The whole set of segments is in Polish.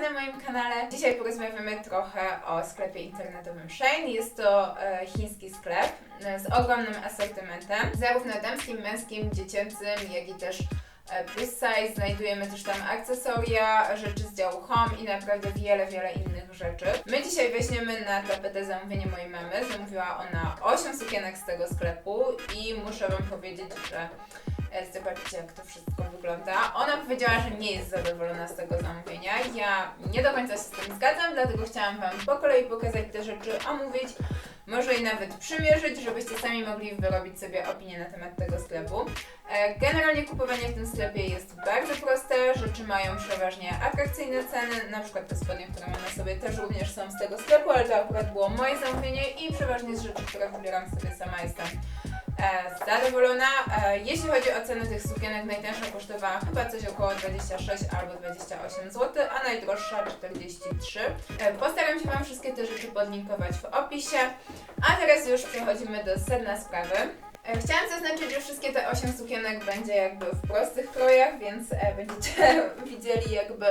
na moim kanale. Dzisiaj porozmawiamy trochę o sklepie internetowym Shein. Jest to e, chiński sklep e, z ogromnym asortymentem, zarówno damskim, męskim, dziecięcym, jak i też e, plus size. Znajdujemy też tam akcesoria, rzeczy z działu home i naprawdę wiele, wiele innych rzeczy. My dzisiaj weźmiemy na tapetę zamówienie mojej mamy. Zamówiła ona 8 sukienek z tego sklepu i muszę Wam powiedzieć, że E, Zobaczcie, jak to wszystko wygląda. Powiedziała, że nie jest zadowolona z tego zamówienia. Ja nie do końca się z tym zgadzam, dlatego chciałam Wam po kolei pokazać te rzeczy, omówić, może i nawet przymierzyć, żebyście sami mogli wyrobić sobie opinię na temat tego sklepu. E, Generalnie kupowanie w tym sklepie jest bardzo proste, rzeczy mają przeważnie atrakcyjne ceny, na przykład te spodnie, które mam na sobie też również są z tego sklepu, ale to akurat było moje zamówienie i przeważnie z rzeczy, które wybieram sobie sama jestem e, zadowolona. E, jeśli chodzi o cenę tych sukienek, najtańsza kosztowała chyba coś około 26 albo 28 zł, a najdroższa 43. E, postaram się Wam wszystkie te rzeczy podlinkować w opisie. A teraz już przechodzimy do sedna sprawy. Chciałam zaznaczyć, że wszystkie te 8 sukienek będzie jakby w prostych krojach, więc będziecie widzieli jakby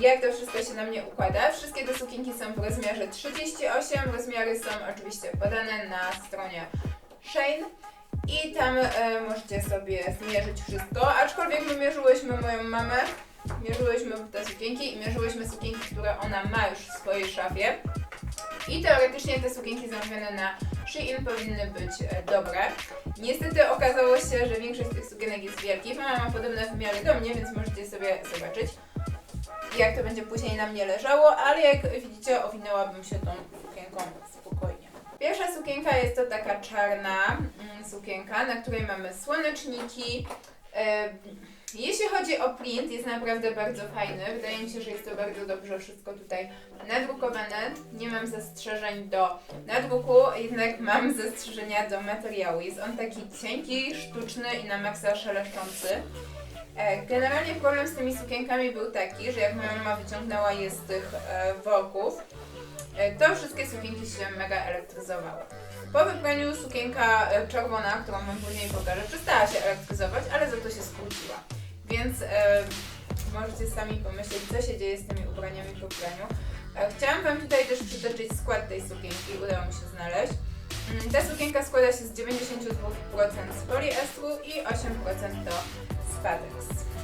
jak to wszystko się na mnie układa. Wszystkie te sukienki są w rozmiarze 38, rozmiary są oczywiście podane na stronie Shane i tam e, możecie sobie zmierzyć wszystko, aczkolwiek my mierzyłyśmy moją mamę, mierzyłyśmy te sukienki i mierzyłyśmy sukienki, które ona ma już w swojej szafie i teoretycznie te sukienki zamówione na Shein powinny być e, dobre. Niestety okazało się, że większość z tych sukienek jest wielkich, mama ma podobne wymiary do mnie, więc możecie sobie zobaczyć jak to będzie później na mnie leżało, ale jak widzicie owinęłabym się tą sukienką spokojnie. Sukienka jest to taka czarna mm, sukienka, na której mamy słoneczniki. E, Jeśli chodzi o print, jest naprawdę bardzo fajny. Wydaje mi się, że jest to bardzo dobrze wszystko tutaj nadrukowane. Nie mam zastrzeżeń do nadruku, jednak mam zastrzeżenia do materiału. Jest on taki cienki, sztuczny i na maksa szeleszczący. E, Generalnie problem z tymi sukienkami był taki, że jak moja mama wyciągnęła je z tych e, worków, to wszystkie sukienki się mega elektryzowały. Po wypraniu sukienka e, czerwona, którą wam później pokażę, przestała się elektryzować, ale za to się skróciła. Więc e, możecie sami pomyśleć, co się dzieje z tymi ubraniami po praniu. E, chciałam wam tutaj też przytoczyć skład tej sukienki, udało mi się znaleźć. Mm, Ta sukienka składa się z 92% z poliestru i 8% to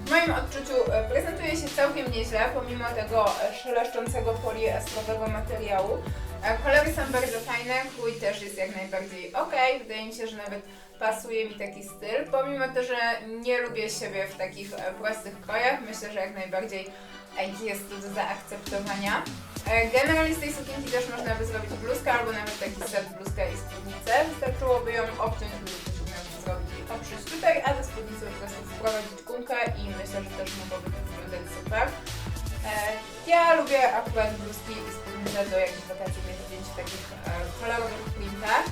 W moim odczuciu e, prezentuje się całkiem nieźle, pomimo tego e, szeleszczącego poliestrowego materiału. E, Kolory są bardzo fajne, krój też jest jak najbardziej ok. Wydaje mi się, że nawet pasuje mi taki styl. Pomimo to, że nie lubię siebie w takich prostych krojach, myślę, że jak najbardziej jest to do zaakceptowania. Generalnie z tej sukienki też można by zrobić bluzkę albo nawet taki set bluzkę i spódnicę. Wystarczyłoby ją obciąć lub i oprzeć tutaj, a do spódnicy po prostu wprowadzić gumkę i myślę, że też mogłoby to wyglądać super. E, Ja lubię akurat bluzki i spódnice do jakichś wakacyjnych zdjęć w takich e, kolorowych printach,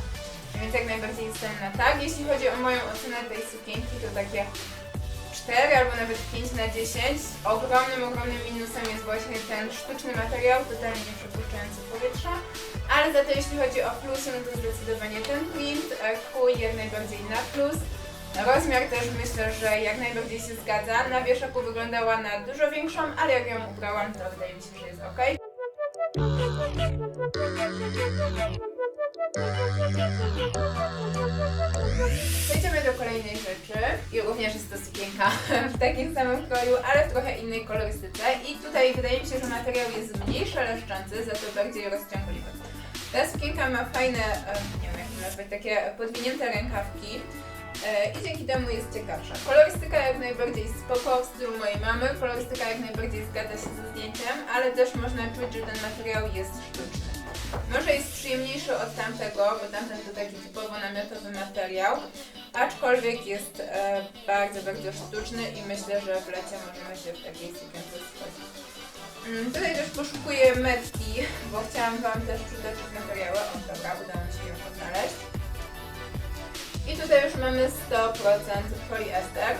więc jak najbardziej jestem na tak. Jeśli chodzi o moją ocenę tej sukienki, to takie 4 albo nawet 5 na 10. Ogromnym, ogromnym minusem jest właśnie ten sztuczny materiał, totalnie nie przepuszczający powietrza. Ale za to jeśli chodzi o plusy, no to zdecydowanie ten print, e, krój jak najbardziej na plus. Rozmiar też myślę, że jak najbardziej się zgadza. Na wieszaku wyglądała na dużo większą, ale jak ją ubrałam, to wydaje mi się, że jest ok. Przejdziemy do kolejnej rzeczy i również jest to sukienka w takim samym kroju, ale w trochę innej kolorystyce i tutaj wydaje mi się, że materiał jest mniej szeleszczący, za to bardziej rozciągliwy. Ta sukienka ma fajne, e, nie wiem jak to nazwać, takie podwinięte rękawki i dzięki temu jest ciekawsza. Kolorystyka jak najbardziej spoko w stylu mojej mamy, kolorystyka jak najbardziej zgadza się ze zdjęciem, ale też można czuć, że ten materiał jest sztuczny. Może jest przyjemniejszy od tamtego, bo tamten to taki typowo namiotowy materiał, aczkolwiek jest e, bardzo, bardzo sztuczny i myślę, że w lecie możemy się w takiej sukience schodzić. Mm, Tutaj też poszukuję metki, bo chciałam Wam też przytoczyć materiały. O, dobra, udało tutaj już mamy 100% poliester.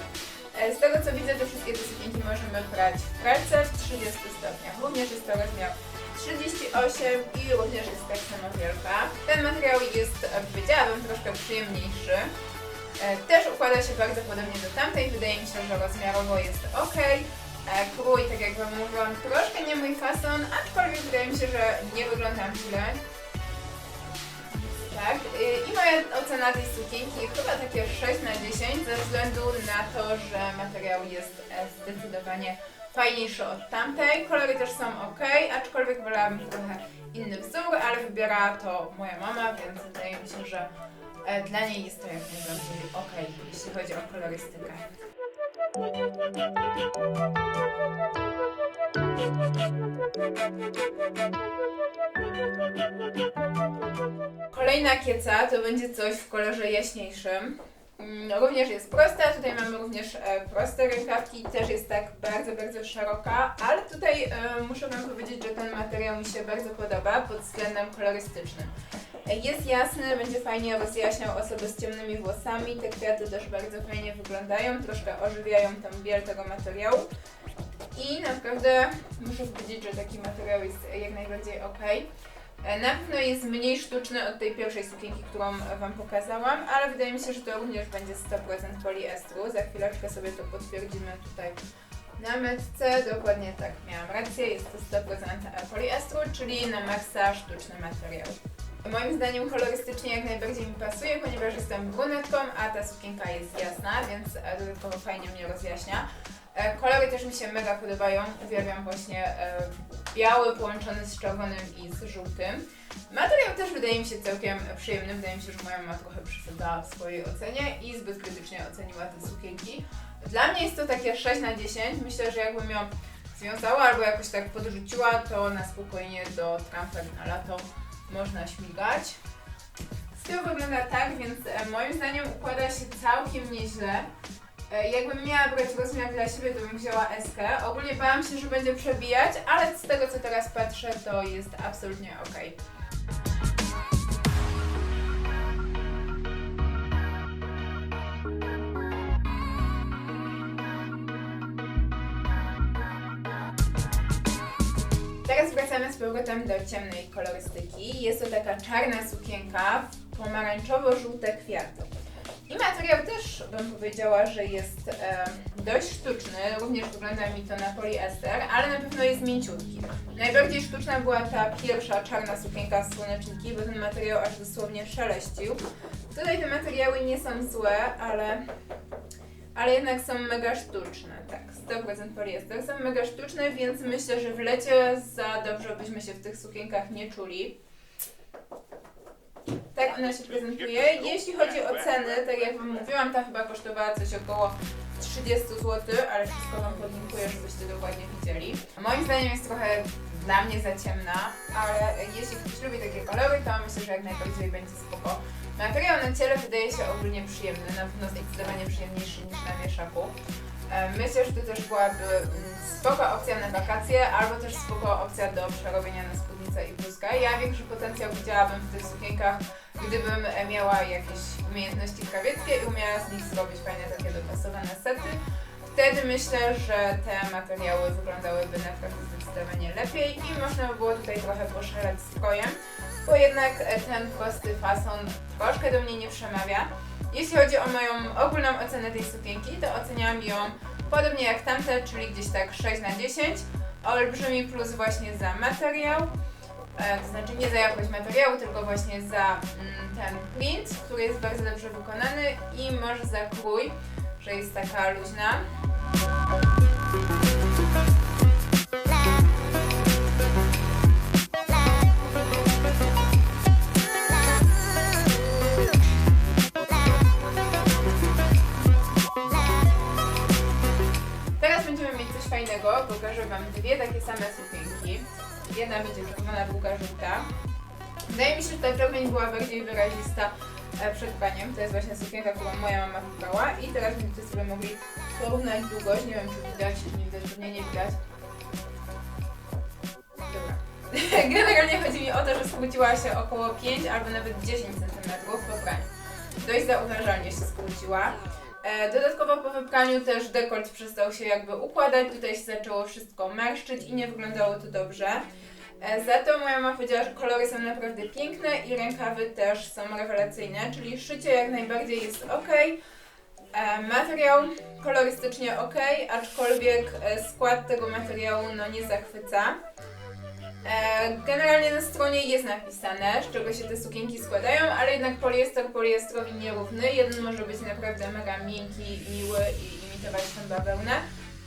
E, Z tego co widzę, to wszystkie te sukienki możemy brać w pralce w 30 stopniach. Również jest to rozmiar 38 i również jest tak samo wielka. Ten materiał jest, e, powiedziałabym, troszkę przyjemniejszy. E, Też układa się bardzo podobnie do tamtej. Wydaje mi się, że rozmiarowo jest ok. E, Krój, tak jak wam mówiłam, troszkę nie mój fason, aczkolwiek wydaje mi się, że nie wyglądam źle. Tak, y, i moja ocena tej sukienki chyba takie 6 na 10 ze względu na to, że materiał jest e, zdecydowanie fajniejszy od tamtej. Kolory też są ok, aczkolwiek wolałabym trochę inny wzór, ale wybiera to moja mama, więc wydaje mi się, że e, dla niej jest to jak najbardziej ok, jeśli chodzi o kolorystykę. Kolejna kieca to będzie coś w kolorze jaśniejszym. Mm, Również jest prosta, tutaj mamy również e, proste rękawki, też jest tak bardzo, bardzo szeroka, ale tutaj e, muszę Wam powiedzieć, że ten materiał mi się bardzo podoba pod względem kolorystycznym. E, Jest jasny, będzie fajnie rozjaśniał osoby z ciemnymi włosami, te kwiaty też bardzo fajnie wyglądają, troszkę ożywiają tą biel tego materiału. I naprawdę muszę powiedzieć, że taki materiał jest jak najbardziej ok. E, Na pewno jest mniej sztuczny od tej pierwszej sukienki, którą Wam pokazałam, ale wydaje mi się, że to również będzie 100% poliestru. Za chwileczkę sobie to potwierdzimy tutaj na metce. Dokładnie tak, miałam rację, jest to 100% poliestru, czyli na maksa sztuczny materiał. Moim zdaniem kolorystycznie jak najbardziej mi pasuje, ponieważ jestem brunetką, a ta sukienka jest jasna, więc e, dodatkowo fajnie mnie rozjaśnia. E, Kolory też mi się mega podobają. Uwielbiam właśnie e, biały połączony z czerwonym i z żółtym. Materiał też wydaje mi się całkiem przyjemny. Wydaje mi się, że moja mama trochę przesadzała w swojej ocenie i zbyt krytycznie oceniła te sukienki. Dla mnie jest to takie 6 na 10. Myślę, że jakbym ją związała albo jakoś tak podrzuciła, to na spokojnie do trampek na lato można śmigać. Z tyłu wygląda tak, więc e, moim zdaniem układa się całkiem nieźle. E, Jakbym miała brać rozmiar dla siebie, to bym wzięła SK. Ogólnie bałam się, że będzie przebijać, ale z tego co teraz patrzę, to jest absolutnie ok. Teraz wracamy z powrotem do ciemnej kolorystyki. Jest to taka czarna sukienka w pomarańczowo-żółte kwiaty. Materiał też bym powiedziała, że jest e, dość sztuczny, również wygląda mi to na poliester, ale na pewno jest mięciutki. Najbardziej sztuczna była ta pierwsza czarna sukienka z słoneczniki, bo ten materiał aż dosłownie szeleścił. Tutaj te materiały nie są złe, ale, ale jednak są mega sztuczne, tak, 100% poliester. Są mega sztuczne, więc myślę, że w lecie za dobrze byśmy się w tych sukienkach nie czuli. Ona się prezentuje. Jeśli chodzi o ceny, tak jak Wam mówiłam, ta chyba kosztowała coś około 30 zł, ale wszystko Wam podlinkuję, żebyście dokładnie widzieli. Moim zdaniem jest trochę dla mnie za ciemna, ale jeśli ktoś lubi takie kolory, to myślę, że jak najbardziej będzie spoko. Materiał na ciele wydaje się ogólnie przyjemny, na pewno zdecydowanie przyjemniejszy niż na wieszaku. E, Myślę, że to też byłaby mm, spoko opcja na wakacje, albo też spoko opcja do przerobienia na spódnicę i bluzkę. Ja większy potencjał widziałabym w tych sukienkach, gdybym e, miała jakieś umiejętności krawieckie i umiała z nich zrobić fajne takie dopasowane sety. Wtedy myślę, że te materiały wyglądałyby naprawdę zdecydowanie lepiej i można by było tutaj trochę poszaleć strojem, bo jednak e, ten prosty fason troszkę do mnie nie przemawia. Jeśli chodzi o moją ogólną ocenę tej sukienki, to oceniałam ją podobnie jak tamte, czyli gdzieś tak 6 na 10. Olbrzymi plus właśnie za materiał, e, to znaczy nie za jakość materiału, tylko właśnie za mm, ten print, który jest bardzo dobrze wykonany i może za krój, że jest taka luźna. Teraz będziemy mieć coś fajnego. Pokażę Wam dwie takie same sukienki. Jedna będzie czerwona, druga żółta. Wydaje mi się, że ta czerwień była bardziej wyrazista e, przed paniem. To jest właśnie sukienka, którą moja mama wybrała. I teraz będziecie sobie mogli porównać długość. Nie wiem, czy widać, nie widać, pewnie nie widać. Dobra. Generalnie chodzi mi o to, że skróciła się około 5 albo nawet 10 cm po praniu. Dość zauważalnie się skróciła. E, Dodatkowo po wypraniu też dekolt przestał się jakby układać, tutaj się zaczęło wszystko marszczyć i nie wyglądało to dobrze. E, Za to moja mama powiedziała, że kolory są naprawdę piękne i rękawy też są rewelacyjne, czyli szycie jak najbardziej jest ok. E, materiał kolorystycznie ok, aczkolwiek skład tego materiału no nie zachwyca. E, generalnie na stronie jest napisane, z czego się te sukienki składają, ale jednak poliester poliestrowi nierówny. Jeden może być naprawdę mega miękki, miły i imitować tą bawełnę,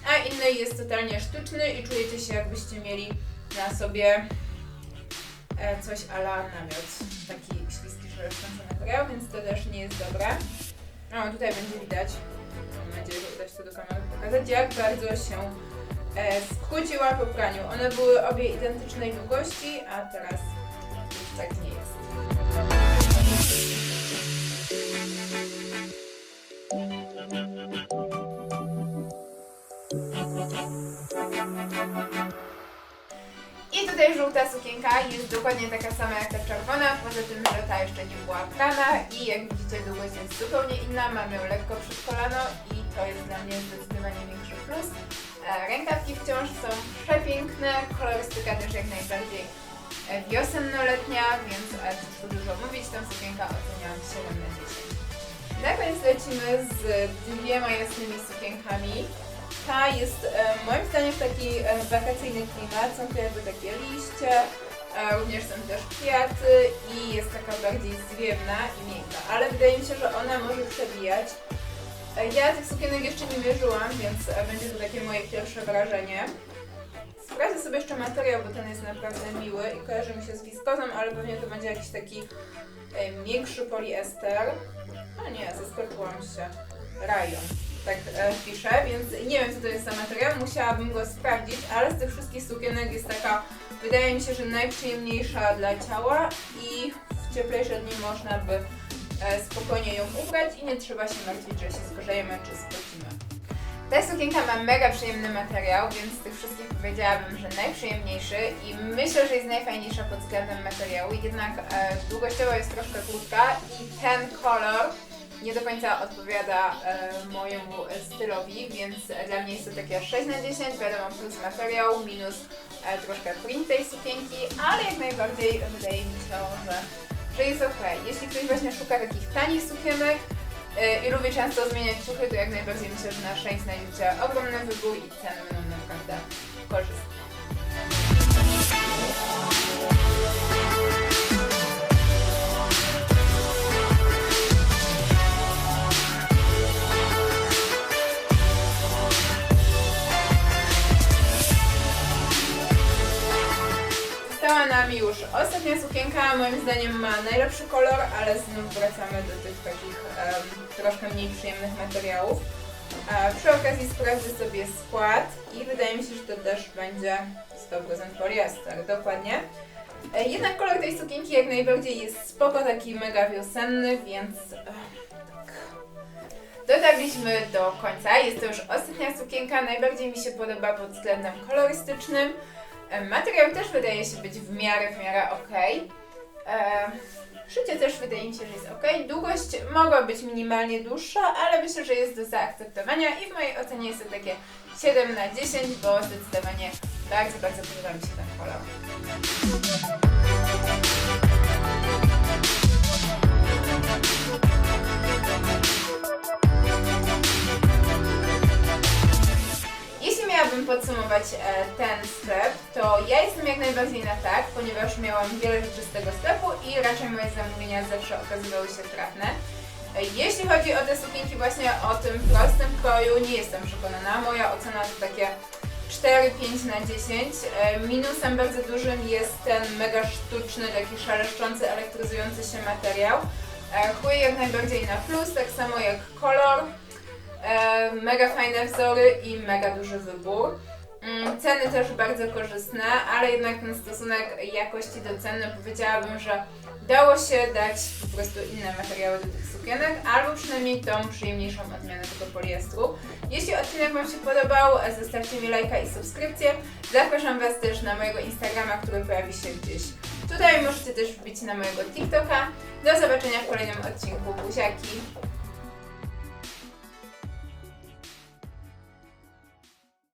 a inny jest totalnie sztuczny i czujecie się jakbyście mieli na sobie e, coś ala namiot. Taki śliski, szeleszczący materiał, więc to też nie jest dobre. No, tutaj będzie widać, mam nadzieję, że uda się to do kamery pokazać, jak bardzo się e, skróciła po praniu. One były obie identycznej długości, a teraz tak nie jest. I tutaj żółta sukienka jest dokładnie taka sama jak ta czerwona, poza tym, że ta jeszcze nie była prana i jak widzicie długość jest zupełnie inna, mam ją lekko przed kolano i to jest dla mnie zdecydowanie większy plus. Rękawki wciąż są przepiękne, kolorystyka też jak najbardziej e, wiosennoletnia, więc e, tu dużo mówić, tą sukienkę oceniam 7 na 10. Na koniec lecimy z dwiema jasnymi sukienkami. Ta jest e, moim zdaniem taki e, wakacyjny klimat, są tu jakby takie liście, również są też kwiaty i jest taka bardziej zwiewna i miękka, ale wydaje mi się, że ona może przebijać. Ja tych sukienek jeszcze nie mierzyłam, więc e, będzie to takie moje pierwsze wrażenie. Sprawdzę sobie jeszcze materiał, bo ten jest naprawdę miły i kojarzy mi się z wiskozą, ale pewnie to będzie jakiś taki e, większy poliester. A nie, zaskoczyłam się. Rajon. Tak e, pisze, więc nie wiem co to jest za materiał, musiałabym go sprawdzić, ale z tych wszystkich sukienek jest taka, wydaje mi się, że najprzyjemniejsza dla ciała i w cieplejsze dni można by spokojnie ją ubrać i nie trzeba się martwić, że się zgrzejemy czy spocimy. Ta sukienka ma mega przyjemny materiał, więc z tych wszystkich powiedziałabym, że najprzyjemniejszy i myślę, że jest najfajniejsza pod względem materiału, jednak e, długościowo jest troszkę krótka i ten kolor nie do końca odpowiada e, mojemu stylowi, więc dla mnie jest to takie 6 na 10, wiadomo plus materiał, minus e, troszkę print tej sukienki, ale jak najbardziej wydaje mi się, że, że jest ok. Jeśli ktoś właśnie szuka takich tanich sukienek, e, i lubię często zmieniać ciuchy, to jak najbardziej myślę, że na Shane znajdziecie ogromny wybór i ceny będą naprawdę korzystne. Nam już ostatnia sukienka, moim zdaniem ma najlepszy kolor, ale znów wracamy do tych takich em, troszkę mniej przyjemnych materiałów. A przy okazji sprawdzę sobie skład i wydaje mi się, że to też będzie 100% poliester, dokładnie. E, Jednak kolor tej sukienki jak najbardziej jest spoko, taki mega wiosenny, więc tak. Dotarliśmy do końca, jest to już ostatnia sukienka, najbardziej mi się podoba pod względem kolorystycznym. E, Materiał też wydaje się być w miarę, w miarę ok. Szycie też wydaje mi się, że jest ok. Długość mogła być minimalnie dłuższa, ale myślę, że jest do zaakceptowania i w mojej ocenie jest to takie 7 na 10, bo zdecydowanie bardzo, bardzo podoba mi się ten kolor. Miałabym podsumować e, ten sklep, to ja jestem jak najbardziej na tak, ponieważ miałam wiele rzeczy z tego sklepu i raczej moje zamówienia zawsze okazywały się trafne. E, Jeśli chodzi o te sukienki właśnie o tym prostym kroju, nie jestem przekonana. Moja ocena to takie 4-5 na 10. E, Minusem bardzo dużym jest ten mega sztuczny, taki szaleszczący, elektryzujący się materiał. E, Chłuje jak najbardziej na plus, tak samo jak kolor. E, mega fajne wzory i mega duży wybór. Mm, Ceny też bardzo korzystne, ale jednak ten stosunek jakości do ceny powiedziałabym, że dało się dać po prostu inne materiały do tych sukienek, albo przynajmniej tą przyjemniejszą odmianę tego poliestru. Jeśli odcinek Wam się podobał, zostawcie mi lajka i subskrypcję. Zapraszam Was też na mojego Instagrama, który pojawi się gdzieś tutaj. Możecie też wbić na mojego TikToka. Do zobaczenia w kolejnym odcinku. Buziaki!